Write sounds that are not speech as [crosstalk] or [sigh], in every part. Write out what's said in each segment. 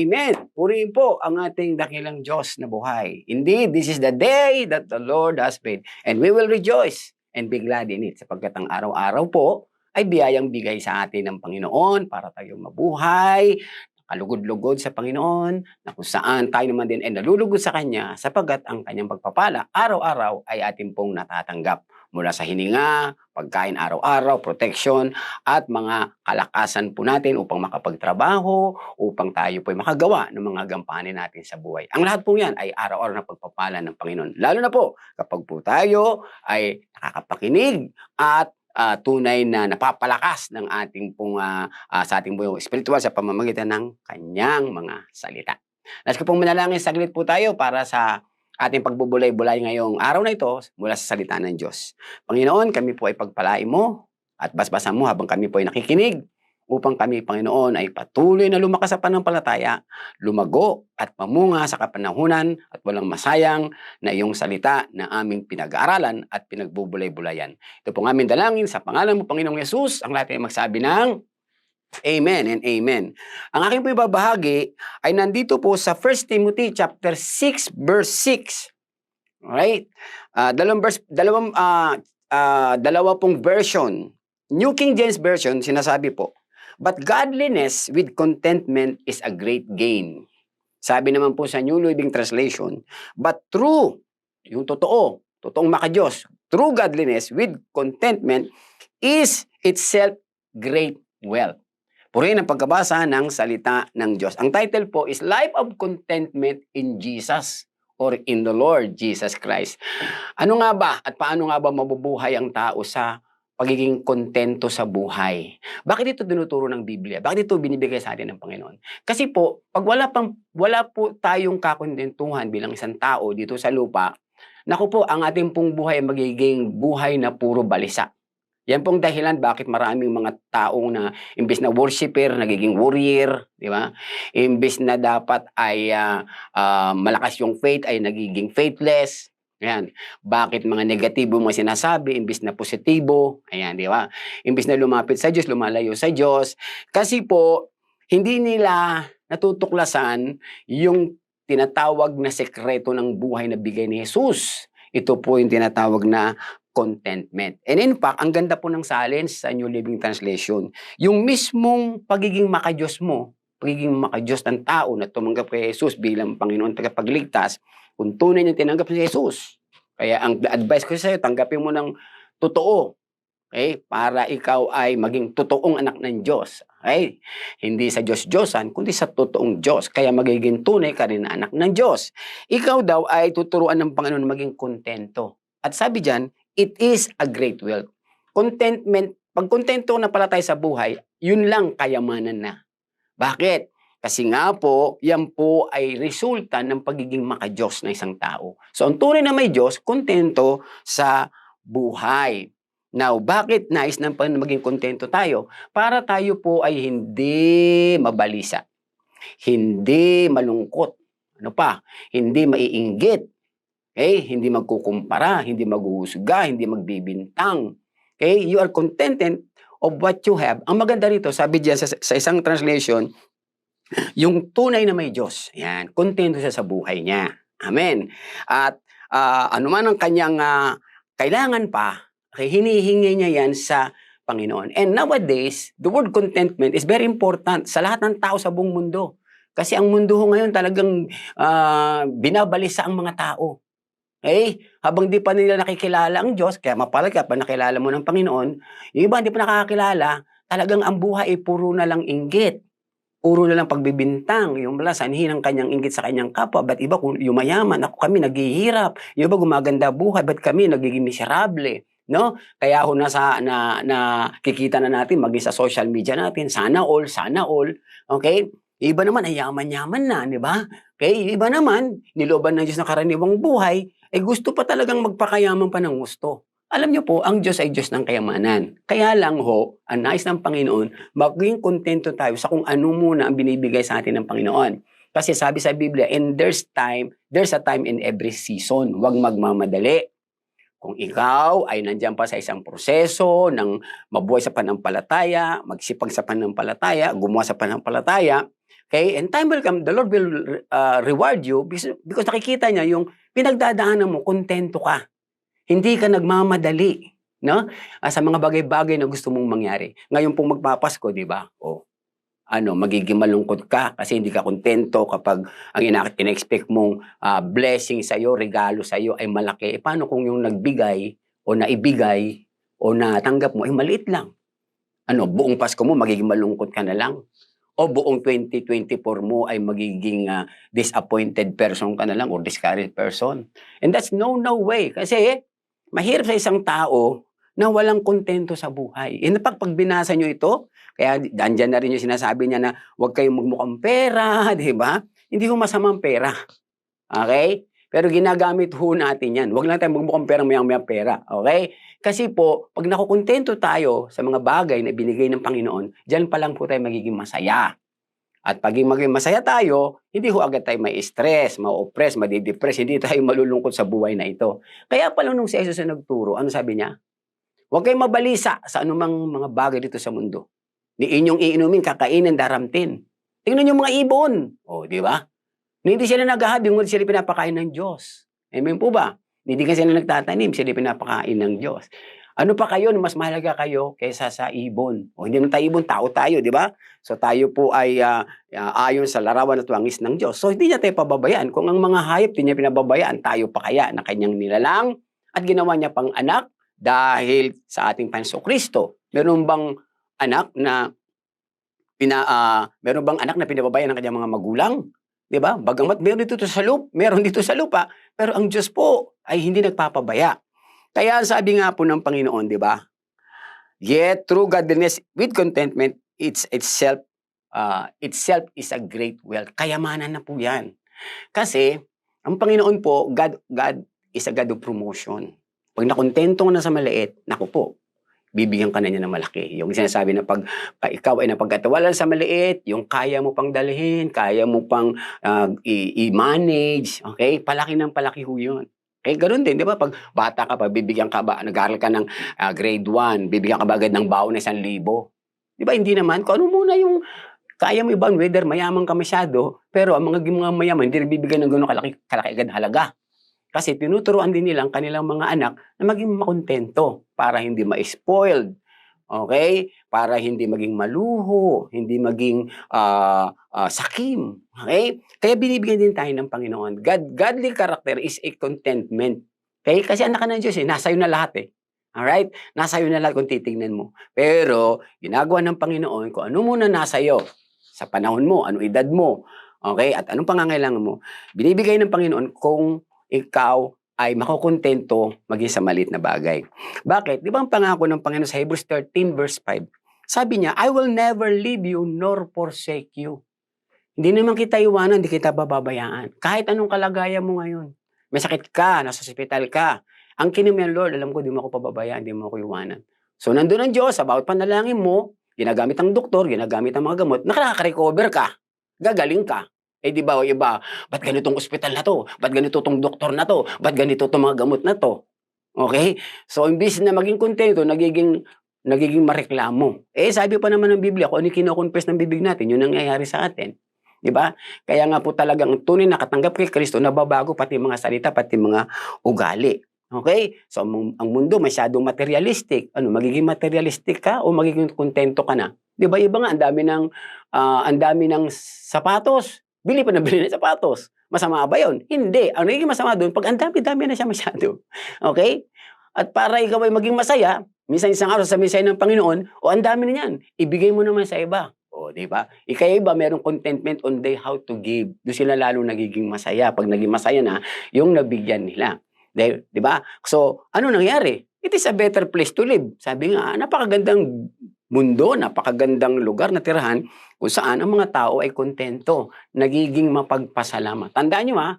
Amen. Purihin po ang ating dakilang Diyos na buhay. Indeed, this is the day that the Lord has made. And we will rejoice and be glad in it. Sapagkat ang araw-araw po ay biyayang bigay sa atin ng Panginoon para tayo mabuhay, kalugod-lugod sa Panginoon, na kung saan tayo naman din ay nalulugod sa Kanya sapagkat ang Kanyang pagpapala araw-araw ay atin pong natatanggap mula sa hininga, pagkain araw-araw, protection, at mga kalakasan po natin upang makapagtrabaho, upang tayo po ay makagawa ng mga gampanin natin sa buhay. Ang lahat po yan ay araw-araw na pagpapala ng Panginoon. Lalo na po kapag po tayo ay nakakapakinig at ah, tunay na napapalakas ng ating pong ah, ah, sa ating buhay spiritual sa pamamagitan ng kanyang mga salita. Nais ko pong manalangin saglit po tayo para sa ating pagbubulay-bulay ngayong araw na ito mula sa salita ng Diyos. Panginoon, kami po ay pagpalain mo at basbasan mo habang kami po ay nakikinig upang kami, Panginoon, ay patuloy na lumakas sa panampalataya, lumago at mamunga sa kapanahunan at walang masayang na iyong salita na aming pinag-aaralan at pinagbubulay-bulayan. Ito po aming dalangin sa pangalan mo, Panginoong Yesus, ang lahat ay magsabi ng Amen and Amen. Ang aking po ibabahagi ay nandito po sa 1 Timothy chapter 6 verse 6. Alright? Ah, dalawang verse, dalawang ah, ah, dalawa pong version. New King James Version sinasabi po, But godliness with contentment is a great gain. Sabi naman po sa New Living Translation, but true, yung totoo, totoong makajos, true godliness with contentment is itself great wealth. Purihin ang pagkabasa ng salita ng Diyos. Ang title po is Life of Contentment in Jesus or in the Lord Jesus Christ. Ano nga ba at paano nga ba mabubuhay ang tao sa pagiging kontento sa buhay? Bakit ito dinuturo ng Biblia? Bakit ito binibigay sa atin ng Panginoon? Kasi po, pag wala, pang, wala po tayong kakontentuhan bilang isang tao dito sa lupa, naku po, ang ating pong buhay ay magiging buhay na puro balisa. Yan pong dahilan bakit maraming mga taong na imbes na worshiper, nagiging warrior, di ba? Imbes na dapat ay ah, ah, malakas yung faith, ay nagiging faithless. Ayan. Bakit mga negatibo mga sinasabi, imbes na positibo, ayan, di ba? Imbes na lumapit sa Diyos, lumalayo sa Diyos. Kasi po, hindi nila natutuklasan yung tinatawag na sekreto ng buhay na bigay ni Jesus. Ito po yung tinatawag na contentment. And in fact, ang ganda po ng salin sa New Living Translation, yung mismong pagiging makajos mo, pagiging makajos ng tao na tumanggap kay Jesus bilang Panginoon tagapagligtas, kung tunay na tinanggap si Jesus. Kaya ang advice ko sa iyo, tanggapin mo ng totoo. Okay? Para ikaw ay maging totoong anak ng Diyos. Okay? Hindi sa Diyos-Diyosan, kundi sa totoong Diyos. Kaya magiging tunay ka rin na anak ng Diyos. Ikaw daw ay tuturuan ng Panginoon maging kontento. At sabi diyan, it is a great wealth. Contentment, pag kontento na pala tayo sa buhay, yun lang kayamanan na. Bakit? Kasi nga po, yan po ay resulta ng pagiging makajos na isang tao. So, ang tunay na may Diyos, kontento sa buhay. Now, bakit nais ng maging kontento tayo? Para tayo po ay hindi mabalisa. Hindi malungkot. Ano pa? Hindi maiinggit. Okay? Hindi magkukumpara, hindi maghuhusga, hindi magbibintang. Okay? You are contented of what you have. Ang maganda rito, sabi diyan sa, sa isang translation, yung tunay na may Diyos. Yan, kontento siya sa buhay niya. Amen. At ah, ano man ang kanyang ah, kailangan pa, okay, hinihingi niya yan sa Panginoon. And nowadays, the word contentment is very important sa lahat ng tao sa buong mundo. Kasi ang mundo ho ngayon talagang ah, binabalisa ang mga tao. Eh, habang di pa nila nakikilala ang Diyos, kaya mapalaga pa nakilala mo ng Panginoon, yung iba hindi pa nakakakilala, talagang ang buhay ay puro na lang inggit. Puro na lang pagbibintang. Yung mala, sanhin ang kanyang inggit sa kanyang kapwa. Ba't iba kung yumayaman, ako kami naghihirap. Yung iba gumaganda buhay, ba't kami nagiging miserable? No? Kaya ako nasa na, na kikita na natin maging sa social media natin, sana all, sana all. Okay? Iba naman ay yaman-yaman na, di ba? Okay? Iba naman, niloban ng Diyos na karaniwang buhay, eh gusto pa talagang magpakayaman pa ng gusto. Alam niyo po, ang Diyos ay Diyos ng kayamanan. Kaya lang ho, ang nais ng Panginoon, maging kontento tayo sa kung ano muna ang binibigay sa atin ng Panginoon. Kasi sabi sa Biblia, and there's time, there's a time in every season. Huwag magmamadali. kung ikaw ay nandiyan pa sa isang proseso ng mabuhay sa panampalataya, magsipag sa panampalataya, gumawa sa panampalataya, okay, and time will come, the Lord will uh, reward you because, because nakikita niya yung pinagdadaanan mo, kontento ka. Hindi ka nagmamadali, no? Ah, sa mga bagay-bagay na gusto mong mangyari. Ngayon pong magpapasko, di ba? O, ano, magiging malungkot ka kasi hindi ka kontento kapag ang ina- ina-expect mong ah, blessing sa iyo, regalo sa iyo ay malaki. Eh, paano kung yung nagbigay o naibigay o natanggap mo ay maliit lang? Ano, buong Pasko mo magiging malungkot ka na lang? O buong 2024 mo ay magiging ah, disappointed person ka na lang or discouraged person? And that's no, no way. Kasi mahirap sa isang tao na walang kontento sa buhay. And pag, pag binasa nyo ito, kaya andyan na rin yung sinasabi niya na huwag kayong magmukhang pera, [laughs] di ba? Hindi ho masamang pera. Okay? Pero ginagamit ho natin yan. Huwag lang tayong magmukhang pera, mayang mayang pera. Okay? Kasi po, pag nakukontento tayo sa mga bagay na binigay ng Panginoon, dyan pa lang po tayo magiging masaya. At pag maging masaya tayo, hindi ho agad tayo may stress, ma-oppress, madidepress, hindi tayo malulungkot sa buhay na ito. Kaya pala nung si Jesus na nagturo, ano sabi niya? Huwag kayong mabalisa sa anumang mga bagay dito sa mundo. Ni inyong iinumin, kakainin, daramtin. Tingnan yung mga ibon. O, di ba? Hindi sila naghahabi, ngunit sila pinapakain ng Diyos. Amen po ba? Hindi ka sila nagtatanim, sila pinapakain ng Diyos. Ano pa kayo mas mahalaga kayo kaysa sa ibon? O hindi naman tayo ibon, tao tayo, di ba? So tayo po ay ah, ayon sa larawan at wangis ng Diyos. So hindi niya tayo pababayaan. Kung ang mga hayop di niya pinababayaan, tayo pa kaya na kanyang nilalang at ginawa niya pang anak dahil sa ating Panso Kristo. Meron bang anak na pina, ah, meron bang anak na pinababayaan ng kanyang mga magulang? 'Di ba? Bagamat meron dito sa lupa, meron dito sa lupa, pero ang Diyos po ay hindi nagpapabaya. Kaya sabi nga po ng Panginoon, 'di ba? Yet true godliness with contentment it's itself uh, itself is a great wealth. Kayamanan na po 'yan. Kasi ang Panginoon po, God God is a God of promotion. Pag nakontento ka na sa maliit, naku po, bibigyan ka na niya ng malaki. Yung sinasabi na pag, ikaw ay napagkatawalan sa maliit, yung kaya mo pang dalhin, kaya mo pang i- i-manage, okay? Palaki ng palaki ho yun. Okay, ganun din, di ba? Pag bata ka, pag bibigyan ka ba, nag-aaral ka ng ah, grade 1, bibigyan ka ba agad ng baon na isang libo? Di ba? Hindi naman. Kung ano muna yung kaya mo ibang whether mayaman ka masyado, pero ang mga, mga mayaman, hindi nagbibigay ng gano'ng kalaki, kalaki agad halaga. Kasi tinuturuan din nila ang kanilang mga anak na maging makontento para hindi ma-spoiled. Okay? Para hindi maging maluho, hindi maging ah, ah, sakim. Okay? Kaya binibigyan din tayo ng Panginoon. God, godly character is a contentment. Okay? Kasi anak ka ng Diyos eh. Nasa iyo na lahat eh. Alright? Nasa iyo na lahat kung titingnan mo. Pero, ginagawa ng Panginoon kung ano muna nasa iyo sa panahon mo, ano edad mo, okay? At anong pangangailangan mo, binibigay ng Panginoon kung ikaw ay makukontento maging sa maliit na bagay. Bakit? Di ba ang pangako ng Panginoon sa Hebrews 13 verse 5? Sabi niya, I will never leave you nor forsake you. Hindi naman kita iwanan, hindi kita bababayaan. Kahit anong kalagayan mo ngayon. May sakit ka, nasa hospital ka. Ang kinimiyan, Lord, alam ko, di mo ako pababayaan, di mo ako iwanan. So, nandun ang Diyos, sa bawat panalangin mo, ginagamit ang doktor, ginagamit ang mga gamot, nakaka-recover ka. Gagaling ka. Eh di ba, iba, ba't ganitong ospital na to? Ba't ganito tong doktor na to? Ba't ganito tong mga gamot na to? Okay? So, imbis na maging kontento, nagiging nagiging mareklamo. Eh, sabi pa naman ng Biblia, kung ano kinoconfess ng bibig natin, yun ang nangyayari sa atin. Di ba? Kaya nga po talagang tunay na katanggap kay Kristo, nababago pati mga salita, pati mga ugali. Okay? So, ang mundo masyadong materialistic. Ano, magiging materialistic ka o magiging kontento ka na? Di ba? Iba nga, ang dami ng, ah, ang dami ng sapatos. Bili pa na bili ng sapatos. Masama ba yun? Hindi. Ang nagiging masama doon, pag ang dami-dami na siya masyado. [laughs] Okay? At para ikaw ay maging masaya, minsan isang araw sabihin sa'yo ng Panginoon, o ang dami na yan, ibigay mo naman sa iba. O, di ba? Ikaya iba, merong contentment on they how to give. Doon sila lalo nagiging masaya. Pag naging masaya na, yung nabigyan nila. Di ba? So, ano nangyari? It is a better place to live. Sabi nga, napakagandang mundo, napakagandang lugar na tirahan kung saan ang mga tao ay kontento, nagiging mapagpasalamat. Tandaan nyo ha,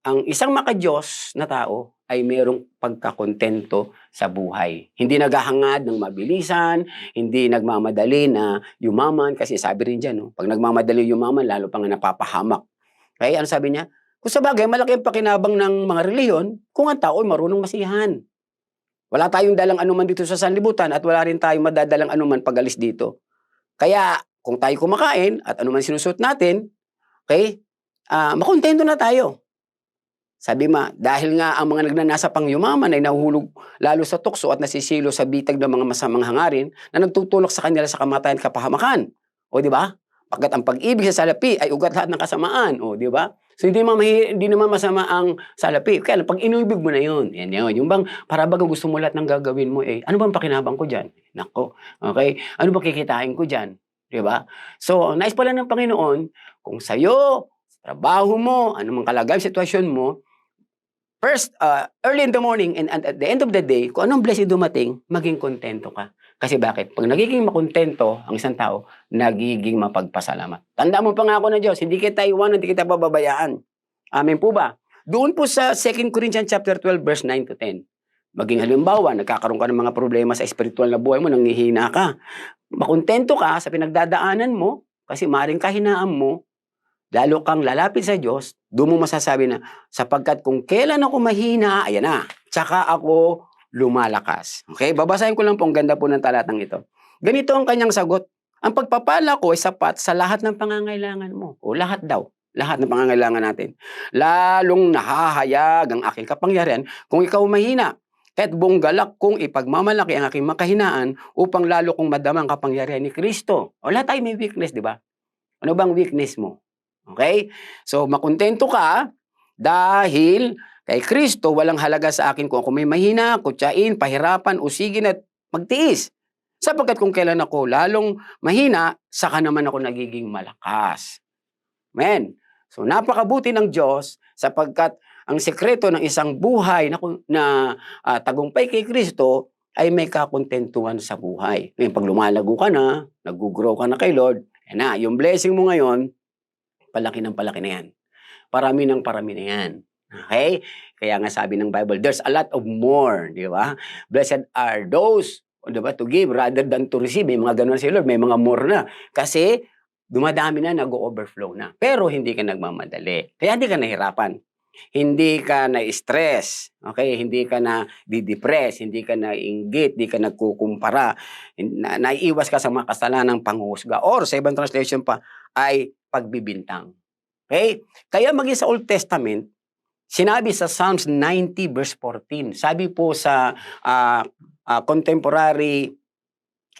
ang isang makadiyos na tao ay merong pagkakontento sa buhay. Hindi naghahangad ng mabilisan, hindi nagmamadali na yumaman, kasi sabi rin dyan, no, pag nagmamadali yumaman, lalo pa nga napapahamak. Kaya ano sabi niya? Kung sa bagay, malaki ang pakinabang ng mga reliyon kung ang tao ay marunong masihan. Wala tayong dalang anuman dito sa sanlibutan at wala rin tayong madadalang anuman pagalis dito. Kaya, kung tayo kumakain at anuman sinusuot natin, okay, ah makontento na tayo. Sabi ma, dahil nga ang mga nagnanasa pang yumaman ay nahuhulog lalo sa tukso at nasisilo sa bitag ng mga masamang hangarin na nagtutulok sa kanila sa kamatayan at kapahamakan. O di ba? Pagkat ang pag-ibig sa salapi ay ugat lahat ng kasamaan. O di ba? So hindi naman, mahi- hindi naman masama ang salapi. Kaya pag inubig mo na yun, yan yun. Yung bang, para baga gusto mo lahat ng gagawin mo, eh, ano bang pakinabang ko dyan? Nako, okay? Ano ba kikitain ko dyan? Di ba? So, nais pala ng Panginoon, kung sa'yo, sa trabaho mo, anumang kalagayan, sitwasyon mo, first, uh, early in the morning and, and at the end of the day, kung anong blessing dumating, maging kontento ka. Kasi bakit? Pag nagiging makontento ang isang tao, nagiging mapagpasalamat. Tanda mo pa nga ako na Diyos, hindi kita iwan, hindi kita pababayaan. Amen po ba? Doon po sa 2 Corinthians chapter 12 verse 9 to 10. Maging halimbawa, nagkakaroon ka ng mga problema sa espiritual na buhay mo, nanghihina ka. Makontento ka sa pinagdadaanan mo, kasi maring kahinaan mo, lalo kang lalapit sa Diyos, doon mo masasabi na, sapagkat kung kailan ako mahina, ayan na, tsaka ako lumalakas. Okay? Babasahin ko lang po ang ganda po ng talatang ito. Ganito ang kanyang sagot. Ang pagpapala ko ay sapat sa lahat ng pangangailangan mo. O lahat daw. Lahat ng pangangailangan natin. Lalong nahahayag ang aking kapangyarihan kung ikaw mahina. Kahit buong galak kong ipagmamalaki ang aking makahinaan upang lalo kong madama ang kapangyarihan ni Kristo. O lahat tayo may weakness, di ba? Ano bang weakness mo? Okay? So, makontento ka dahil kay Kristo walang halaga sa akin kung ako may mahina, kutsain, pahirapan, usigin at magtiis. Sapagkat kung kailan ako lalong mahina, saka naman ako nagiging malakas. Amen. So napakabuti ng Diyos sapagkat ang sekreto ng isang buhay na, na ah, tagumpay kay Kristo ay may kakontentuhan sa buhay. Ngayon, pag lumalago ka na, nag-grow ka na kay Lord, yan na, yung blessing mo ngayon, palaki ng palaki na yan. Parami ng parami na yan. Okay? Kaya nga sabi ng Bible, there's a lot of more, di ba? Blessed are those, di ba, to give rather than to receive. May mga ganun si Lord, may mga more na. Kasi, dumadami na, nag-overflow na. Pero hindi ka nagmamadali. Kaya hindi ka nahirapan. Hindi ka na-stress, okay? Hindi ka na didepress, hindi ka na inggit, hindi ka nagkukumpara, na, naiiwas ka sa mga kasalanang panghusga. Or, sa ibang translation pa, ay pagbibintang. Okay? Kaya maging sa Old Testament, sinabi sa Psalms 90 verse 14, sabi po sa ah, ah, contemporary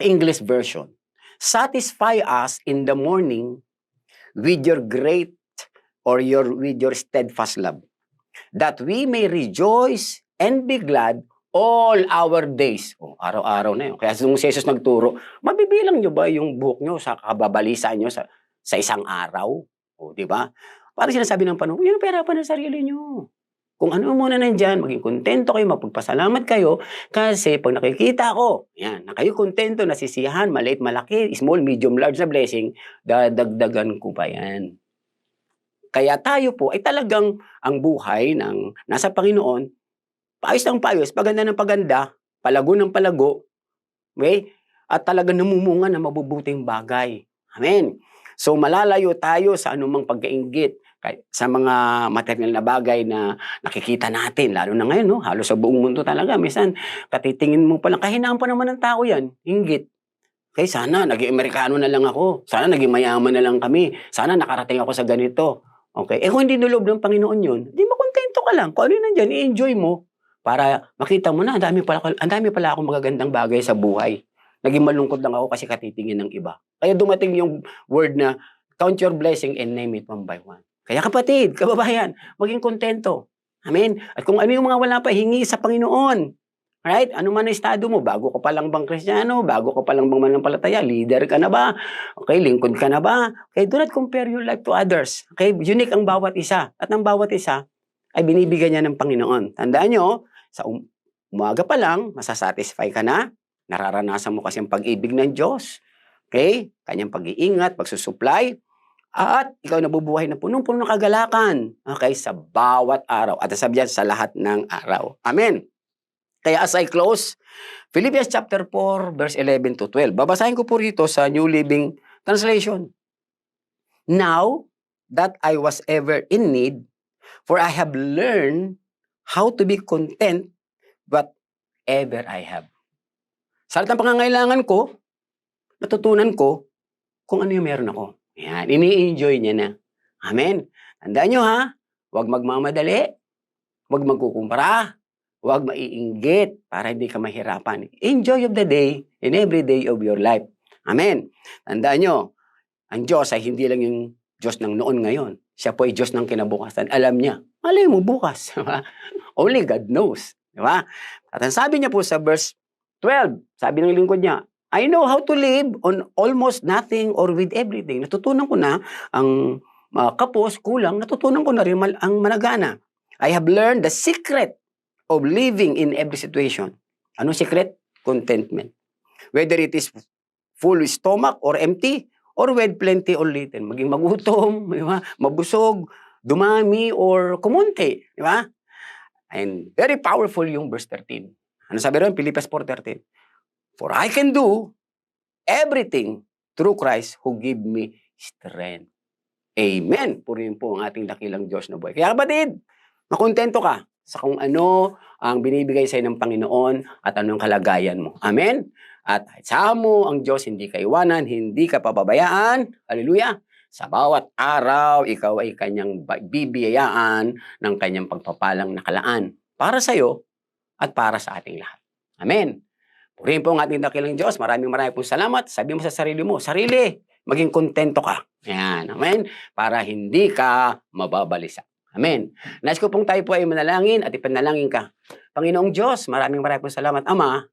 English version, Satisfy us in the morning with your great or your with your steadfast love, that we may rejoice and be glad all our days. O, araw-araw na yun. Kaya nung si Jesus nagturo, mabibilang nyo ba yung buhok nyo sa kababalisa nyo sa, sa isang araw? O, di ba? Parang sinasabi ng panahon, yun ang perapan ng sarili nyo. Kung ano muna nandyan, maging kontento kayo, magpagpasalamat kayo, kasi pag nakikita ko, yan, na kayo kontento, nasisiyahan, maliit, malaki, small, medium, large na blessing, dadagdagan ko pa yan. Kaya tayo po ay talagang ang buhay ng nasa Panginoon, paayos ng paayos, paganda ng paganda, palago ng palago, okay? At talagang namumunga na mabubuting bagay. Amen. So malalayo tayo sa anumang pagkaingit sa mga material na bagay na nakikita natin, lalo na ngayon, no? halos sa buong mundo talaga. Minsan, katitingin mo pa lang, kahinaan pa naman ng tao yan, inggit. Kaya sana, naging Amerikano na lang ako. Sana, naging mayaman na lang kami. Sana, nakarating ako sa ganito. Okay? Eh, kung hindi nulob ng Panginoon yun, di makontento ka lang. Kung ano yun nandyan, i-enjoy mo. Para makita mo na, ang dami pala, ang dami pala akong magagandang bagay sa buhay. Naging malungkot lang ako kasi katitingin ng iba. Kaya dumating yung word na, count your blessing and name it one by one. Kaya kapatid, kababayan, maging kontento. Amen? At kung ano yung mga wala pa, hingi sa Panginoon. Right? Ano man ang estado mo? Bago ka pa lang bang kristyano? Bago ka pa lang bang manampalataya? Leader ka na ba? Okay, lingkod ka na ba? Okay, do not compare your life to others. Okay, unique ang bawat isa. At ang bawat isa ay binibigyan niya ng Panginoon. Tandaan nyo, sa um- umaga pa lang, masasatisfy ka na. Nararanasan mo kasi ang pag-ibig ng Diyos. Okay? Kanyang pag-iingat, pagsusupply. At ikaw nabubuhay na punong-puno ng kagalakan. Okay? Sa bawat araw. At sabi sa lahat ng araw. Amen. Kaya as I close, Philippians chapter 4, verse 11 to 12. Babasahin ko po rito sa New Living Translation. Now that I was ever in need, for I have learned how to be content, but ever I have. Sa lahat ng pangangailangan ko, natutunan ko kung ano yung meron ako. Yan, ini-enjoy niya na. Amen. Tandaan nyo ha, huwag magmamadali, huwag magkukumpara, huwag maiinggit para hindi ka mahirapan. Enjoy of the day in every day of your life. Amen. Tandaan nyo, ang Diyos ay hindi lang yung Diyos ng noon ngayon. Siya po ay Diyos ng kinabukasan. Alam niya. Malay mo bukas. [laughs] Only God knows. Di ba? At ang sabi niya po sa verse 12, sabi ng lingkod niya, I know how to live on almost nothing or with everything. Natutunan ko na ang uh, kapos, kulang, natutunan ko na rin mal- ang managana. I have learned the secret of living in every situation. Ano secret? Contentment. Whether it is full stomach or empty, or with plenty or little. Maging magutom, [laughs] di ba? mabusog, dumami, or kumunti. Di ba? And very powerful yung verse 13. Ano sabi ron? Philippians 4.13. For I can do everything through Christ who give me strength. Amen. Purihin po ang ating dakilang Diyos na buhay. Kaya kapatid, makontento ka sa kung ano ang binibigay sa ng Panginoon at anong kalagayan mo. Amen? At sa mo ang Diyos, hindi ka iwanan, hindi ka pababayaan. Hallelujah. Sa bawat araw, ikaw ay kanyang bibiyayaan ng kanyang pagpapalang nakalaan para sa iyo at para sa ating lahat. Amen. Purihin po ang ating dakilang Diyos. Maraming maraming po salamat. Sabi mo sa sarili mo, sarili, maging kontento ka. Yan. Amen. Para hindi ka mababalisa. Amen. Nais ko pong tayo po ay manalangin at ipanalangin ka. Panginoong Diyos, maraming maraming po salamat, Ama,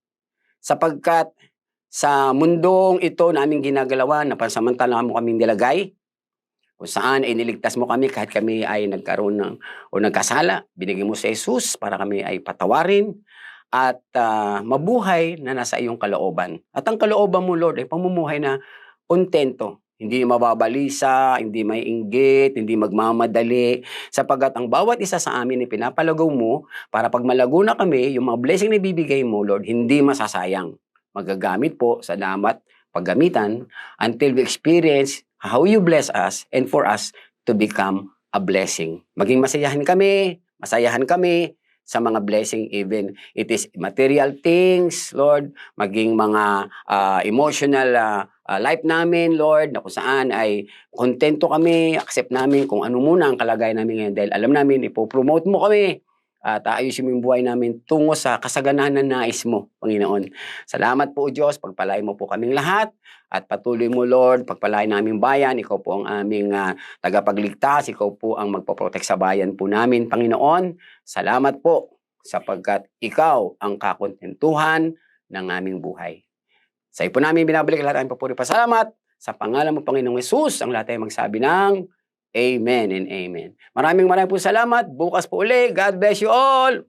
sapagkat sa mundong ito naming ginagalawan, na pansamantala mo kaming nilagay, kung saan ay niligtas mo kami kahit kami ay nagkaroon ng o nagkasala, binigay mo sa Jesus para kami ay patawarin at ah, mabuhay na nasa iyong kalooban. At ang kalooban mo, Lord, ay pamumuhay na kontento. Hindi mababalisa, hindi may inggit, hindi magmamadali. Sapagat ang bawat isa sa amin ay pinapalagaw mo para pag malago na kami, yung mga blessing na ibibigay mo, Lord, hindi masasayang. Magagamit po sa damat paggamitan until we experience how you bless us and for us to become a blessing. Maging masayahan kami, masayahan kami sa mga blessing even it is material things, Lord, maging mga ah, emotional ah, ah, life namin, Lord, na kung saan ay kontento kami, accept namin kung ano muna ang kalagayan namin ngayon dahil alam namin, ipopromote mo kami at ayusin mo yung buhay namin tungo sa kasaganahan na nais mo, Panginoon. Salamat po, Diyos. Pagpalain mo po kaming lahat. At patuloy mo, Lord, pagpalain naming bayan. Ikaw po ang aming ah, tagapagligtas. Ikaw po ang magpaprotect sa bayan po namin, Panginoon. Salamat po sapagkat ikaw ang kakontentuhan ng aming buhay. Sa iyo namin binabalik lahat ang papuri pasalamat. Sa pangalan mo, Panginoong Yesus, ang lahat ay magsabi ng Amen and Amen. Maraming maraming po salamat. Bukas po uli. God bless you all.